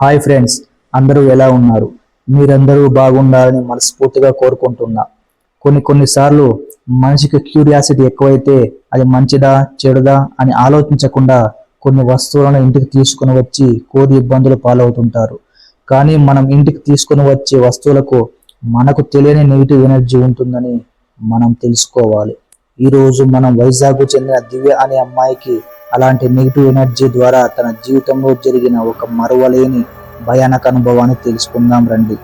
Hi friends అందరూ ఎలా ఉన్నారు? మీరందరూ బాగుండాలని మనస్ఫూర్తిగా కోరుకుంటున్నా. కొన్ని కొన్నిసార్లు మనిషికి క్యూరియాసిటీ ఎక్కువైతే అది మంచిదా చెడుదా అని ఆలోచించకుండా కొన్ని వస్తువులను ఇంటికి తీసుకుని వచ్చి కోది ఇబ్బందులు పాలవుతుంటారు. కానీ మనం ఇంటికి తీసుకుని వచ్చే వస్తువులకు మనకు తెలియని నెగిటివ్ ఎనర్జీ ఉంటుందని మనం తెలుసుకోవాలి. ఈరోజు మనం వైజాగ్కు చెందిన దివ్య అనే అమ్మాయికి అలాంటి నెగిటివ్ ఎనర్జీ ద్వారా తన జీవితంలో జరిగిన ఒక మరువలేని భయానక అనుభవాన్ని తెలుసుకుందాం రండి.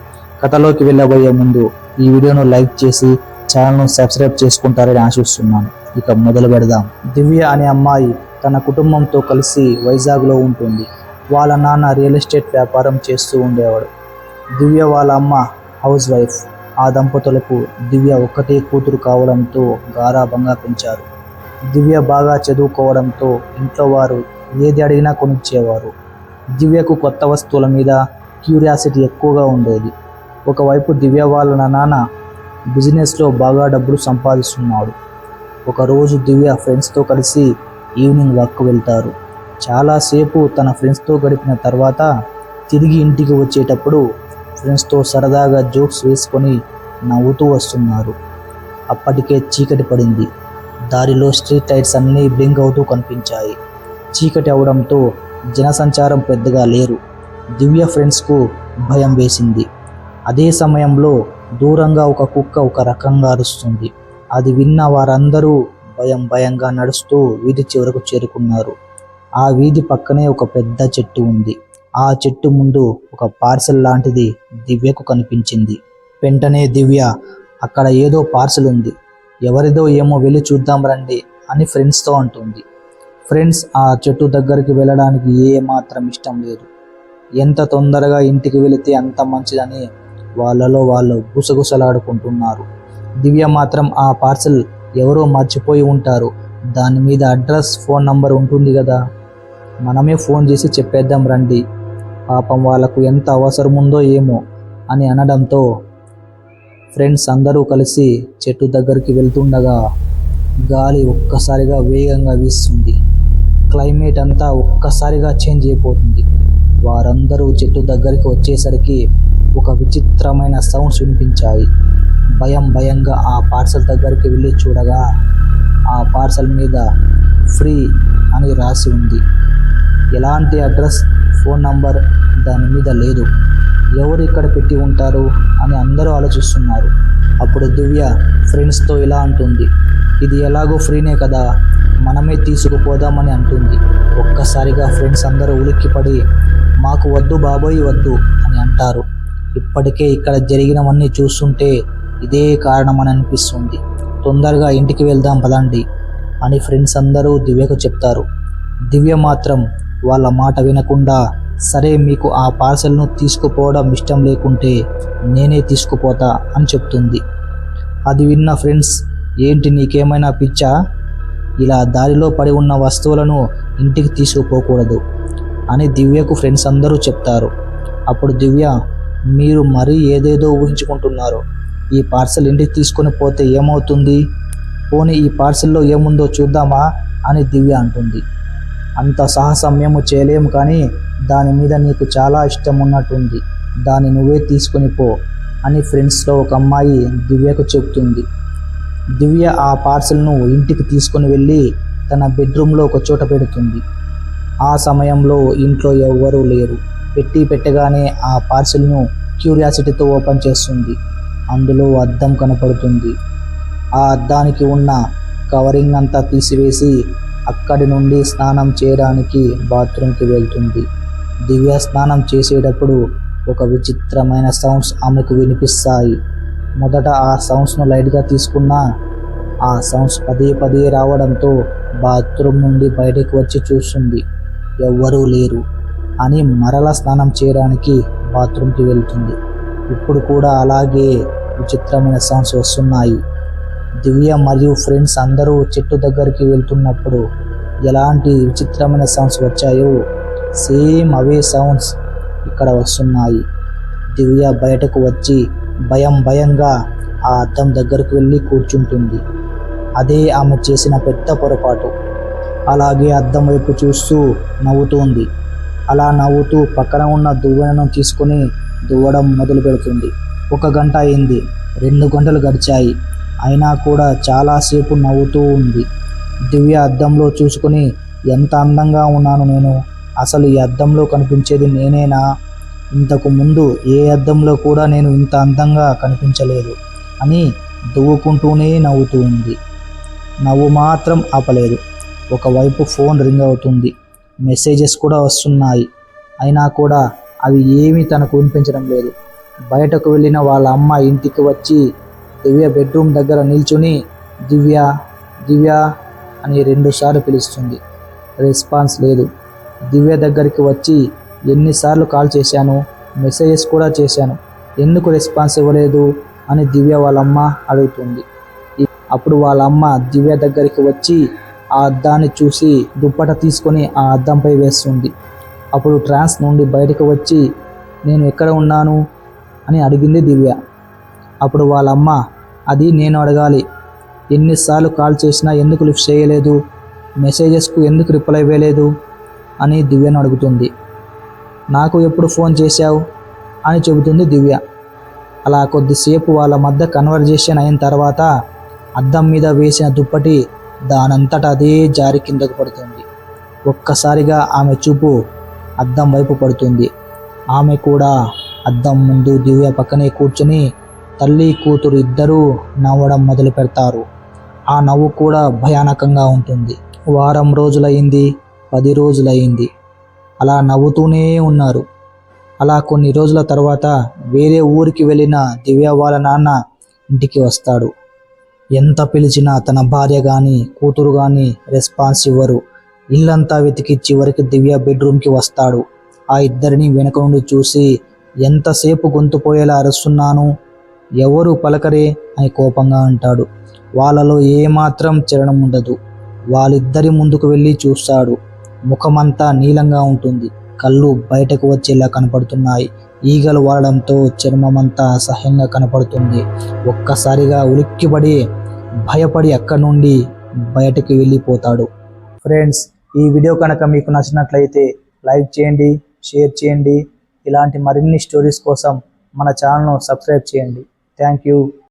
కథలోకి వెళ్ళబోయే ముందు ఈ వీడియోను లైక్ చేసి ఛానల్ను సబ్స్క్రైబ్ చేసుకుంటారని ఆశిస్తున్నాను. ఇక మొదలు పెడదాం. దివ్య అనే అమ్మాయి తన కుటుంబంతో కలిసి వైజాగ్లో ఉంటుంది. వాళ్ళ నాన్న రియల్ ఎస్టేట్ వ్యాపారం చేస్తూ ఉండేవాడు. దివ్య వాళ్ళ అమ్మ హౌస్ వైఫ్. ఆ దంపతులకు దివ్య ఒక్కటే కూతురు కావడంతో గారాభంగా పెంచారు. దివ్య బాగా చదువుకోవడంతో ఇంట్లో వారు ఏది అడిగినా కొనిచ్చేవారు. దివ్యకు కొత్త వస్తువుల మీద క్యూరియాసిటీ ఎక్కువగా ఉండేది. ఒకవైపు దివ్య వాళ్ళ నాన్న బిజినెస్లో బాగా డబ్బులు సంపాదిస్తున్నాడు. ఒకరోజు దివ్య ఫ్రెండ్స్తో కలిసి ఈవినింగ్ వాక్ వెళ్తారు. చాలాసేపు తన ఫ్రెండ్స్తో గడిపిన తర్వాత తిరిగి ఇంటికి వచ్చేటప్పుడు ఫ్రెండ్స్తో సరదాగా జోక్స్ వేసుకొని నవ్వుతూ వస్తున్నారు. అప్పటికే చీకటి పడింది. దారిలో స్ట్రీట్ లైట్స్ అన్నీ బ్లింక్ అవుతూ కనిపించాయి. చీకటి అవడంతో జనసంచారం పెద్దగా లేరు. దివ్య ఫ్రెండ్స్కు భయం వేసింది. అదే సమయంలో దూరంగా ఒక కుక్క ఒక రకంగా అరుస్తుంది. అది విన్న వారందరూ భయం భయంగా నడుస్తూ వీధి చివరకు చేరుకున్నారు. ఆ వీధి పక్కనే ఒక పెద్ద చెట్టు ఉంది. ఆ చెట్టు ముందు ఒక పార్సెల్ లాంటిది దివ్యకు కనిపించింది. వెంటనే దివ్య అక్కడ ఏదో పార్సెల్ ఉంది. ఎవరిదో ఏమో వెళ్ళి చూద్దాం రండి అని ఫ్రెండ్స్తో అంటుంది. ఫ్రెండ్స్ ఆ చెట్టు దగ్గరికి వెళ్ళడానికి ఏ మాత్రం ఇష్టం లేదు. ఎంత తొందరగా ఇంటికి వెళితే అంత మంచిదని వాళ్ళలో వాళ్ళు గుసగుసలాడుకుంటున్నారు. దివ్య మాత్రం ఆ పార్సెల్ ఎవరో మర్చిపోయి ఉంటారు. దాని మీద అడ్రస్ ఫోన్ నంబర్ ఉంటుంది కదా. మనమే ఫోన్ చేసి చెప్పేద్దాం రండి. పాపం వాళ్ళకు ఎంత అవసరం ఉందో ఏమో అని అనడంతో ఫ్రెండ్స్ అందరూ కలిసి చెట్టు దగ్గరికి వెళ్తుండగా గాలి ఒక్కసారిగా వేగంగా వీస్తుంది. క్లైమేట్ అంతా ఒక్కసారిగా చేంజ్ అయిపోతుంది. వారందరూ చెట్టు దగ్గరికి వచ్చేసరికి ఒక విచిత్రమైన సౌండ్స్ వినిపించాయి. భయం భయంగా ఆ పార్సల్ దగ్గరికి వెళ్ళి చూడగా ఆ పార్సల్ మీద ఫ్రీ అని రాసి ఉంది. ఎలాంటి అడ్రస్ ఫోన్ నంబర్ దాని మీద లేదు. ఎవరు ఇక్కడ పెట్టి ఉంటారు? అని అందరూ ఆలోచిస్తున్నారు. అప్పుడు దివ్య ఫ్రెండ్స్తో ఇలా అంటుంది ఇది ఎలాగో ఫ్రీనే కదా మనమే తీసుకుపోదామని అంటుంది. ఒక్కసారిగా ఫ్రెండ్స్ అందరూ ఉలిక్కిపడి మాకు వద్దు బాబోయ్ వద్దు అని అంటారు. ఇప్పటికే ఇక్కడ జరిగినవన్నీ చూస్తుంటే ఇదే కారణమని అనిపిస్తుంది. తొందరగా ఇంటికి వెళ్దాం పదండి అని ఫ్రెండ్స్ అందరూ దివ్యకు చెప్తారు. దివ్య మాత్రం వాళ్ళ మాట వినకుండా సరే మీకు ఆ పార్సెల్ను తీసుకుపోవడం ఇష్టం లేకుంటే నేనే తీసుకుపోతా అని చెప్తుంది. అది విన్న ఫ్రెండ్స్ ఏంటి నీకేమైనా పిచ్చా? ఇలా దారిలో పడి ఉన్న వస్తువులను ఇంటికి తీసుకుపోకూడదు అని దివ్యకు ఫ్రెండ్స్ అందరూ చెప్తారు. అప్పుడు దివ్య మీరు మరీ ఏదేదో ఊహించుకుంటున్నారు. ఈ పార్సెల్ ఇంటికి తీసుకొని పోతే ఏమవుతుంది? పోనీ ఈ పార్సెల్లో ఏముందో చూద్దామా? అని దివ్య అంటుంది. అంత సాహసం మేము చేయలేము కానీ దాని మీద నీకు చాలా ఇష్టం ఉన్నట్టుంది దాన్ని నువ్వే తీసుకుని పో అని ఫ్రెండ్స్లో ఒక అమ్మాయి దివ్యకు చెప్తుంది దివ్య ఆ పార్సెల్ను ఇంటికి తీసుకొని వెళ్ళి తన బెడ్రూమ్లో ఒక చోట పెడుతుంది. ఆ సమయంలో ఇంట్లో ఎవ్వరూ లేరు. పెట్టి పెట్టగానే ఆ పార్సిల్ను క్యూరియాసిటీతో ఓపెన్ చేస్తుంది. అందులో అద్దం కనపడుతుంది. ఆ అద్దానికి ఉన్న కవరింగ్ అంతా తీసివేసి అక్కడి నుండి స్నానం చేయడానికి బాత్రూమ్కి వెళ్తుంది. దివ్య స్నానం చేసేటప్పుడు ఒక విచిత్రమైన సౌండ్స్ ఆమెకు వినిపిస్తాయి. మొదట ఆ సౌండ్స్ను లైట్గా తీసుకున్నా ఆ సౌండ్స్ పదే పదే రావడంతో బాత్రూమ్ నుండి బయటకు వచ్చి చూస్తుంది. ఎవ్వరూ లేరు అని మరల స్నానం చేయడానికి బాత్రూమ్కి వెళ్తుంది. ఇప్పుడు కూడా అలాగే విచిత్రమైన సౌండ్స్ వస్తున్నాయి. దివ్య మరియు ఫ్రెండ్స్ అందరూ చెట్టు దగ్గరికి వెళ్తున్నప్పుడు ఎలాంటి విచిత్రమైన సౌండ్స్ వచ్చాయో సేమ్ అవే సౌండ్స్ ఇక్కడ వస్తున్నాయి. దివ్య బయటకు వచ్చి భయం భయంగా ఆ అద్దం దగ్గరకు వెళ్ళి కూర్చుంటుంది. అదే ఆమె చేసిన పెద్ద పొరపాటు. అలాగే అద్దం వైపు చూస్తూ నవ్వుతోంది. అలా నవ్వుతూ పక్కన ఉన్న దువ్వెనను తీసుకుని దువ్వడం మొదలు పెడుతుంది. ఒక గంట అయింది. రెండు గంటలు గడిచాయి. అయినా కూడా చాలాసేపు నవ్వుతూ ఉంది. దివ్య అద్దంలో చూసుకుని ఎంత అందంగా ఉన్నాను నేను. అసలు ఈ అద్దంలో కనిపించేది నేనేనా? ఇంతకు ముందు ఏ అద్దంలో కూడా నేను ఇంత అందంగా కనిపించలేదు అని దువ్వుకుంటూనే నవ్వుతూ ఉంది. నవ్వు మాత్రం ఆపలేదు. ఒకవైపు ఫోన్ రింగ్ అవుతుంది. మెసేజెస్ కూడా వస్తున్నాయి. అయినా కూడా అవి ఏమీ తనకు వినిపించడం లేదు. బయటకు వెళ్ళిన వాళ్ళ అమ్మ ఇంటికి వచ్చి దివ్య బెడ్రూమ్ దగ్గర నిల్చుని దివ్య దివ్య అని రెండుసార్లు పిలుస్తుంది. రెస్పాన్స్ లేదు. దివ్య దగ్గరికి వచ్చి ఎన్నిసార్లు కాల్ చేశాను? మెసేజెస్ కూడా చేశాను. ఎందుకు రెస్పాన్స్ ఇవ్వలేదు? అని దివ్య వాళ్ళ అమ్మ అడుగుతుంది. అప్పుడు వాళ్ళ అమ్మ దివ్య దగ్గరికి వచ్చి ఆ అద్దాన్ని చూసి దుప్పట తీసుకొని ఆ అద్దంపై వేస్తుంది. అప్పుడు ట్రాన్స్ నుండి బయటకు వచ్చి నేను ఎక్కడ ఉన్నాను? అని అడిగింది దివ్య. అప్పుడు వాళ్ళ అమ్మ అది నేను అడగాలి. ఎన్నిసార్లు కాల్ చేసినా ఎందుకు లిఫ్ట్ చేయలేదు? మెసేజెస్కు ఎందుకు రిప్లై ఇవ్వలేదు? అని దివ్యను అడుగుతుంది. నాకు ఎప్పుడు ఫోన్ చేశావు? అని చెబుతుంది దివ్య. అలా కొద్దిసేపు వాళ్ళ మధ్య కన్వర్జేషన్ అయిన తర్వాత అద్దం మీద వేసిన దుప్పటి దానంతట అదే జారి కిందకు పడుతుంది. ఒక్కసారిగా ఆమె చూపు అద్దం వైపు పడుతుంది. ఆమె కూడా అద్దం ముందు దివ్య పక్కనే కూర్చుని తల్లి కూతురు ఇద్దరూ నవ్వడం మొదలు పెడతారు ఆ నవ్వు కూడా భయానకంగా ఉంటుంది. వారం రోజులైంది. పది రోజులయ్యింది. అలా నవ్వుతూనే ఉన్నారు. అలా కొన్ని రోజుల తర్వాత వేరే ఊరికి వెళ్ళిన దివ్య వాళ్ళ నాన్న ఇంటికి వస్తాడు. ఎంత పిలిచినా తన భార్య కానీ కూతురు కానీ రెస్పాన్స్ ఇవ్వరు. ఇల్లంతా వెతికి చివరికి దివ్య బెడ్రూమ్కి వస్తాడు. ఆ ఇద్దరిని వెనక నుండి చూసి ఎంతసేపు గొంతు పోయేలా అరుస్తున్నాను? ఎవరు పలకరే? అని కోపంగా అంటాడు. వాళ్ళలో ఏమాత్రం చలనం ఉండదు. వాళ్ళిద్దరి ముందుకు వెళ్ళి చూస్తాడు. ముఖమంతా నీలంగా ఉంటుంది. కళ్ళు బయటకు వచ్చేలా కనపడుతున్నాయి. ఈగలు వాడడంతో చర్మమంతా అసహ్యంగా కనపడుతుంది. ఒక్కసారిగా ఉలిక్కిపడి భయపడి అక్కడి నుండి బయటకు వెళ్ళిపోతాడు. ఫ్రెండ్స్ ఈ వీడియో కనుక మీకు నచ్చినట్లయితే లైక్ చేయండి షేర్ చేయండి. ఇలాంటి మరిన్ని స్టోరీస్ కోసం మన ఛానల్ను సబ్స్క్రైబ్ చేయండి. Thank you.